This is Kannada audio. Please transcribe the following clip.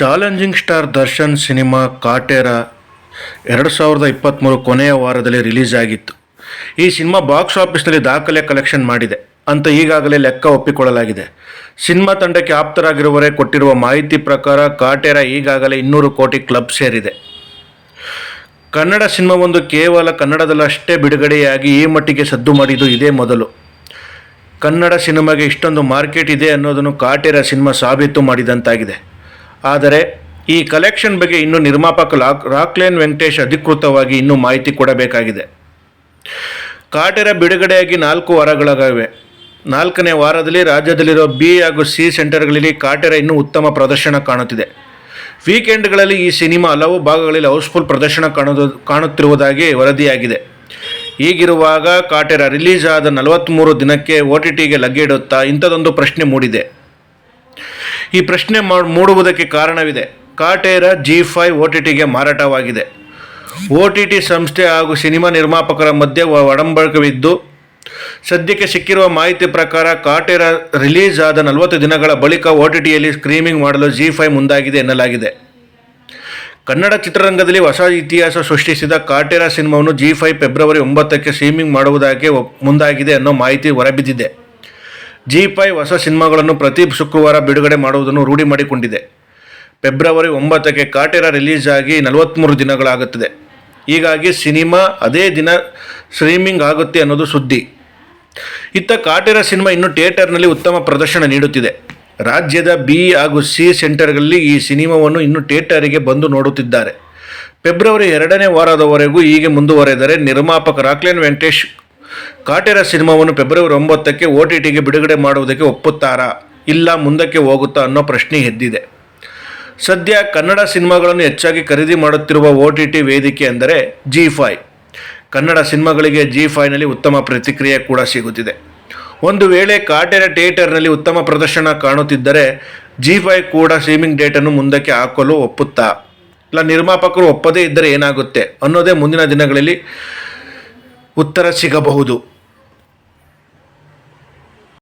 Challenging star Darshan cinema Kaatera ಎರಡು ಸಾವಿರದ ಇಪ್ಪತ್ತ್ಮೂರು ಕೊನೆಯ ವಾರದಲ್ಲಿ ರಿಲೀಸ್ ಆಗಿತ್ತು. ಈ ಸಿನಿಮಾ ಬಾಕ್ಸ್ ಆಫೀಸ್ನಲ್ಲಿ ದಾಖಲೆ ಕಲೆಕ್ಷನ್ ಮಾಡಿದೆ. ಅಂತ ಈಗಾಗಲೇ ಲೆಕ್ಕ ಒಪ್ಪಿಕೊಳ್ಳಲಾಗಿದೆ. ಸಿನಿಮಾ ತಂಡಕ್ಕೆ ಆಪ್ತರಾಗಿರುವವರೇ ಕೊಟ್ಟಿರುವ ಮಾಹಿತಿ ಪ್ರಕಾರ ಕಾಟೇರ ಈಗಾಗಲೇ ಇನ್ನೂರು ಕೋಟಿ ಕ್ಲಬ್ ಸೇರಿದೆ. ಕನ್ನಡ ಸಿನಿಮಾವೊಂದು ಕೇವಲ ಕನ್ನಡದಲ್ಲಷ್ಟೇ ಬಿಡುಗಡೆಯಾಗಿ ಈ ಮಟ್ಟಿಗೆ ಸದ್ದು ಮಾಡಿದ್ದು ಇದೇ ಮೊದಲು. ಕನ್ನಡ ಸಿನಿಮಾಗೆ ಇಷ್ಟೊಂದು ಮಾರ್ಕೆಟ್ ಇದೆ ಅನ್ನೋದನ್ನು ಕಾಟೇರ ಸಿನಿಮಾ ಸಾಬೀತು ಮಾಡಿದಂತಾಗಿದೆ. ಆದರೆ ಈ ಕಲೆಕ್ಷನ್ ಬಗ್ಗೆ ಇನ್ನೂ ನಿರ್ಮಾಪಕ ಲಾಕ್, ರಾಕ್ಲೇನ್ ವೆಂಕಟೇಶ್ ಅಧಿಕೃತವಾಗಿ ಇನ್ನೂ ಮಾಹಿತಿ ಕೊಡಬೇಕಾಗಿದೆ. ಕಾಟೇರ ಬಿಡುಗಡೆಯಾಗಿ ನಾಲ್ಕು ವಾರಗಳಾಗಿವೆ. ನಾಲ್ಕನೇ ವಾರದಲ್ಲಿ ರಾಜ್ಯದಲ್ಲಿರೋ ಬಿ ಹಾಗೂ ಸಿ ಸೆಂಟರ್ಗಳಲ್ಲಿ ಕಾಟೇರ ಇನ್ನೂ ಉತ್ತಮ ಪ್ರದರ್ಶನ ಕಾಣುತ್ತಿದೆ. ವೀಕೆಂಡ್ಗಳಲ್ಲಿ ಈ ಸಿನಿಮಾ ಹಲವು ಭಾಗಗಳಲ್ಲಿ ಹೌಸ್ಫುಲ್ ಪ್ರದರ್ಶನ ಕಾಣುತ್ತಿರುವುದಾಗಿ ವರದಿಯಾಗಿದೆ. ಹೀಗಿರುವಾಗ ಕಾಟೆರ ರಿಲೀಸ್ ಆದ ನಲವತ್ತ್ಮೂರು ದಿನಕ್ಕೆ ಒ ಟಿ ಟಿಗೆ ಲಗ್ಗೆ ಇಡುತ್ತಾ ಇಂಥದ್ದೊಂದು ಪ್ರಶ್ನೆ ಮೂಡಿದೆ. ಈ ಪ್ರಶ್ನೆ ಮಾಡ್ ಮೂಡುವುದಕ್ಕೆ ಕಾರಣವಿದೆ. Kaatera G five O T ಟಿಗೆ ಮಾರಾಟವಾಗಿದೆ. ಒ ಟಿ ಟಿ ಸಂಸ್ಥೆ ಹಾಗೂ ಸಿನಿಮಾ ನಿರ್ಮಾಪಕರ ಮಧ್ಯೆ ಒಡಂಬಡಿಕೆವಿದ್ದು, ಸದ್ಯಕ್ಕೆ ಸಿಕ್ಕಿರುವ ಮಾಹಿತಿ ಪ್ರಕಾರ ಕಾಟೇರ ರಿಲೀಸ್ ಆದ ನಲವತ್ತು ದಿನಗಳ ಬಳಿಕ ಒ ಟಿ ಟಿಯಲ್ಲಿ ಸ್ಕ್ರೀಮಿಂಗ್ ಮಾಡಲು ಜಿ ಫೈವ್ ಮುಂದಾಗಿದೆ ಎನ್ನಲಾಗಿದೆ. ಕನ್ನಡ ಚಿತ್ರರಂಗದಲ್ಲಿ ಹೊಸ ಇತಿಹಾಸ ಸೃಷ್ಟಿಸಿದ ಕಾಟೇರ ಸಿನಿಮಾವನ್ನು ಜಿ ಫೈವ್ ಫೆಬ್ರವರಿ ಒಂಬತ್ತಕ್ಕೆ ಸ್ಟ್ರೀಮಿಂಗ್ ಮಾಡುವುದಕ್ಕೆ ಮುಂದಾಗಿದೆ ಅನ್ನೋ ಮಾಹಿತಿ ಹೊರಬಿದ್ದಿದೆ. ಜಿ ಪೈ ಹೊಸ ಸಿನಿಮಾಗಳನ್ನು ಪ್ರತಿ ಶುಕ್ರವಾರ ಬಿಡುಗಡೆ ಮಾಡುವುದನ್ನು ರೂಢಿ ಮಾಡಿಕೊಂಡಿದೆ. ಫೆಬ್ರವರಿ ಒಂಬತ್ತಕ್ಕೆ ಕಾಟೇರ ರಿಲೀಸ್ ಆಗಿ ನಲವತ್ತ್ಮೂರು ದಿನಗಳಾಗುತ್ತದೆ. ಹೀಗಾಗಿ ಸಿನಿಮಾ ಅದೇ ದಿನ ಸ್ಟ್ರೀಮಿಂಗ್ ಆಗುತ್ತೆ ಅನ್ನೋದು ಸುದ್ದಿ. ಇತ್ತ ಕಾಟೇರ ಸಿನಿಮಾ ಇನ್ನು ಥಿಯೇಟರ್ನಲ್ಲಿ ಉತ್ತಮ ಪ್ರದರ್ಶನ ನೀಡುತ್ತಿದೆ. ರಾಜ್ಯದ ಬಿ ಹಾಗೂ ಸಿ ಸೆಂಟರ್ಗಳಲ್ಲಿ ಈ ಸಿನಿಮಾವನ್ನು ಇನ್ನು ಥಿಯೇಟರಿಗೆ ಬಂದು ನೋಡುತ್ತಿದ್ದಾರೆ. ಫೆಬ್ರವರಿ ಎರಡನೇ ವಾರದವರೆಗೂ ಹೀಗೆ ಮುಂದುವರೆದರೆ ನಿರ್ಮಾಪಕ ರಾಕ್ಲೇನ್ ವೆಂಕಟೇಶ್ ಕಾಟೇರ ಸಿನಿಮಾವನ್ನು ಫೆಬ್ರವರಿ ಒಂಬತ್ತಕ್ಕೆ ಒ ಟಿ ಟಿಗೆ ಬಿಡುಗಡೆ ಮಾಡುವುದಕ್ಕೆ ಒಪ್ಪುತ್ತಾರಾ? ಇಲ್ಲ, ಮುಂದಕ್ಕೆ ಹೋಗುತ್ತಾ ಅನ್ನೋ ಪ್ರಶ್ನೆ ಎದ್ದಿದೆ. ಸದ್ಯ ಕನ್ನಡ ಸಿನಿಮಾಗಳನ್ನು ಹೆಚ್ಚಾಗಿ ಖರೀದಿ ಮಾಡುತ್ತಿರುವ ಒ ಟಿ ಟಿ ವೇದಿಕೆ ಅಂದರೆ ಜಿ ಫೈ ಕನ್ನಡ ಸಿನಿಮಾಗಳಿಗೆ ಜಿ ಫೈನಲ್ಲಿ ಉತ್ತಮ ಪ್ರತಿಕ್ರಿಯೆ ಕೂಡ ಸಿಗುತ್ತಿದೆ. ಒಂದು ವೇಳೆ ಕಾಟೇರ ಥಿಯೇಟರ್ನಲ್ಲಿ ಉತ್ತಮ ಪ್ರದರ್ಶನ ಕಾಣುತ್ತಿದ್ದರೆ ಜಿ ಫೈ ಕೂಡ ಸ್ಟ್ರೀಮಿಂಗ್ ಡೇಟನ್ನು ಮುಂದಕ್ಕೆ ಹಾಕಲು ಒಪ್ಪುತ್ತಾ? ಇಲ್ಲ, ನಿರ್ಮಾಪಕರು ಒಪ್ಪದೇ ಇದ್ದರೆ ಏನಾಗುತ್ತೆ ಅನ್ನೋದೇ ಮುಂದಿನ ದಿನಗಳಲ್ಲಿ ಉತ್ತರ ಸಿಗಬಹುದು.